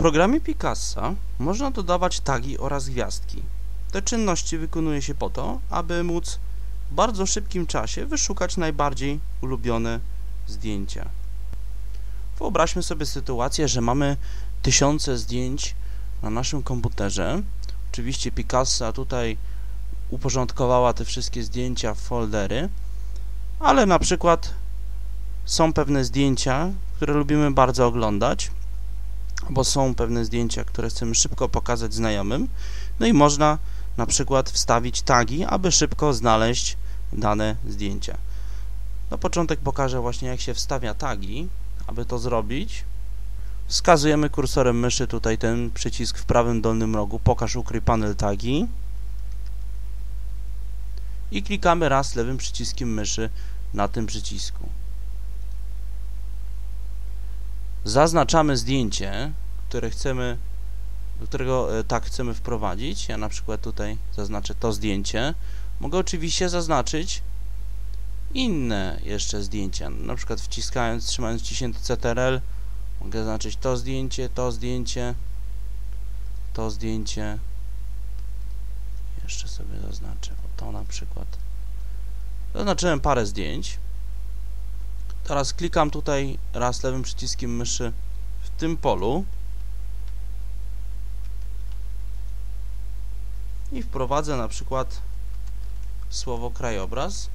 programie Picasa można dodawać tagi oraz gwiazdki. Te czynności wykonuje się po to, aby móc w bardzo szybkim czasie wyszukać najbardziej ulubione zdjęcia. Wyobraźmy sobie sytuację, że mamy tysiące zdjęć na naszym komputerze. Oczywiście Picasa tutaj uporządkowała te wszystkie zdjęcia w foldery, ale na przykład są pewne zdjęcia, które lubimy bardzo oglądać, bo są pewne zdjęcia, które chcemy szybko pokazać znajomym, no i można na przykład wstawić tagi, aby szybko znaleźć dane zdjęcia. Na początek pokażę właśnie jak się wstawia tagi, aby to zrobić. Wskazujemy kursorem myszy tutaj ten przycisk w prawym dolnym rogu, pokaż ukryj panel tagi i klikamy raz lewym przyciskiem myszy na tym przycisku. Zaznaczamy zdjęcie, które chcemy, do którego e, tak chcemy wprowadzić. Ja na przykład tutaj zaznaczę to zdjęcie. Mogę oczywiście zaznaczyć inne jeszcze zdjęcia. Na przykład wciskając, trzymając wciśnięty CTRL mogę zaznaczyć to zdjęcie, to zdjęcie, to zdjęcie. Jeszcze sobie zaznaczę to na przykład. Zaznaczyłem parę zdjęć. Teraz klikam tutaj raz lewym przyciskiem myszy w tym polu i wprowadzę na przykład słowo krajobraz.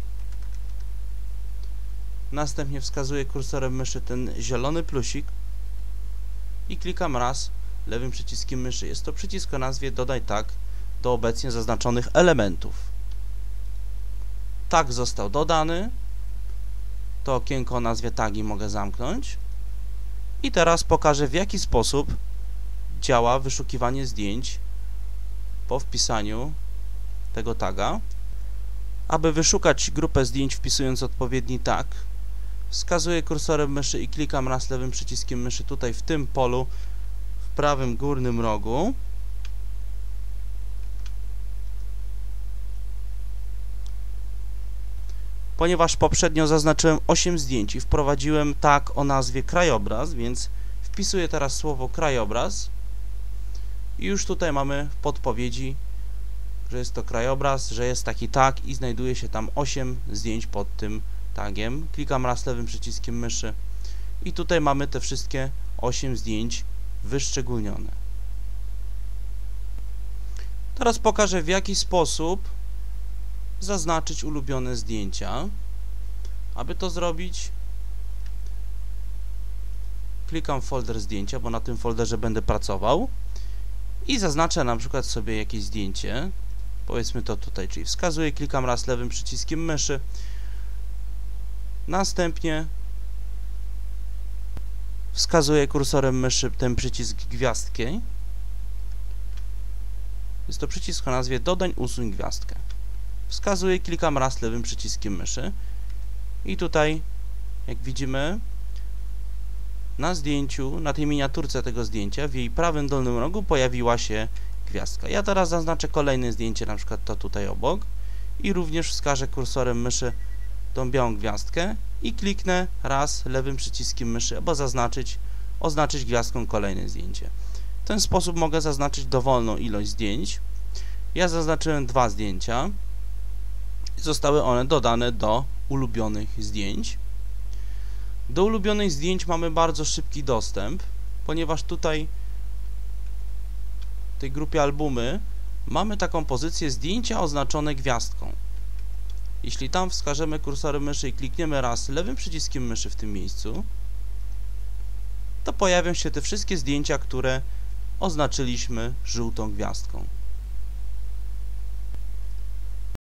Następnie wskazuję kursorem myszy ten zielony plusik i klikam raz lewym przyciskiem myszy. Jest to przycisk o nazwie dodaj tak do obecnie zaznaczonych elementów. Tak został dodany. To okienko o nazwie tagi mogę zamknąć. I teraz pokażę w jaki sposób działa wyszukiwanie zdjęć po wpisaniu tego taga. Aby wyszukać grupę zdjęć wpisując odpowiedni tag, wskazuję kursorem myszy i klikam raz lewym przyciskiem myszy tutaj w tym polu w prawym górnym rogu Ponieważ poprzednio zaznaczyłem 8 zdjęć i wprowadziłem tak o nazwie krajobraz, więc wpisuję teraz słowo krajobraz i już tutaj mamy podpowiedzi, że jest to krajobraz, że jest taki tag i znajduje się tam 8 zdjęć pod tym tagiem. Klikam raz lewym przyciskiem myszy i tutaj mamy te wszystkie 8 zdjęć wyszczególnione. Teraz pokażę w jaki sposób zaznaczyć ulubione zdjęcia. Aby to zrobić, klikam folder zdjęcia, bo na tym folderze będę pracował i zaznaczę na przykład sobie jakieś zdjęcie. Powiedzmy to tutaj, czyli wskazuję, klikam raz lewym przyciskiem myszy. Następnie wskazuję kursorem myszy ten przycisk gwiazdki. Jest to przycisk o nazwie Dodań usuń gwiazdkę wskazuję, klikam raz lewym przyciskiem myszy i tutaj, jak widzimy, na zdjęciu, na tej miniaturce tego zdjęcia, w jej prawym dolnym rogu pojawiła się gwiazdka. Ja teraz zaznaczę kolejne zdjęcie, na przykład to tutaj obok i również wskażę kursorem myszy tą białą gwiazdkę i kliknę raz lewym przyciskiem myszy, aby zaznaczyć, oznaczyć gwiazdką kolejne zdjęcie. W ten sposób mogę zaznaczyć dowolną ilość zdjęć. Ja zaznaczyłem dwa zdjęcia zostały one dodane do ulubionych zdjęć. Do ulubionych zdjęć mamy bardzo szybki dostęp, ponieważ tutaj w tej grupie albumy mamy taką pozycję zdjęcia oznaczone gwiazdką. Jeśli tam wskażemy kursorem myszy i klikniemy raz lewym przyciskiem myszy w tym miejscu, to pojawią się te wszystkie zdjęcia, które oznaczyliśmy żółtą gwiazdką.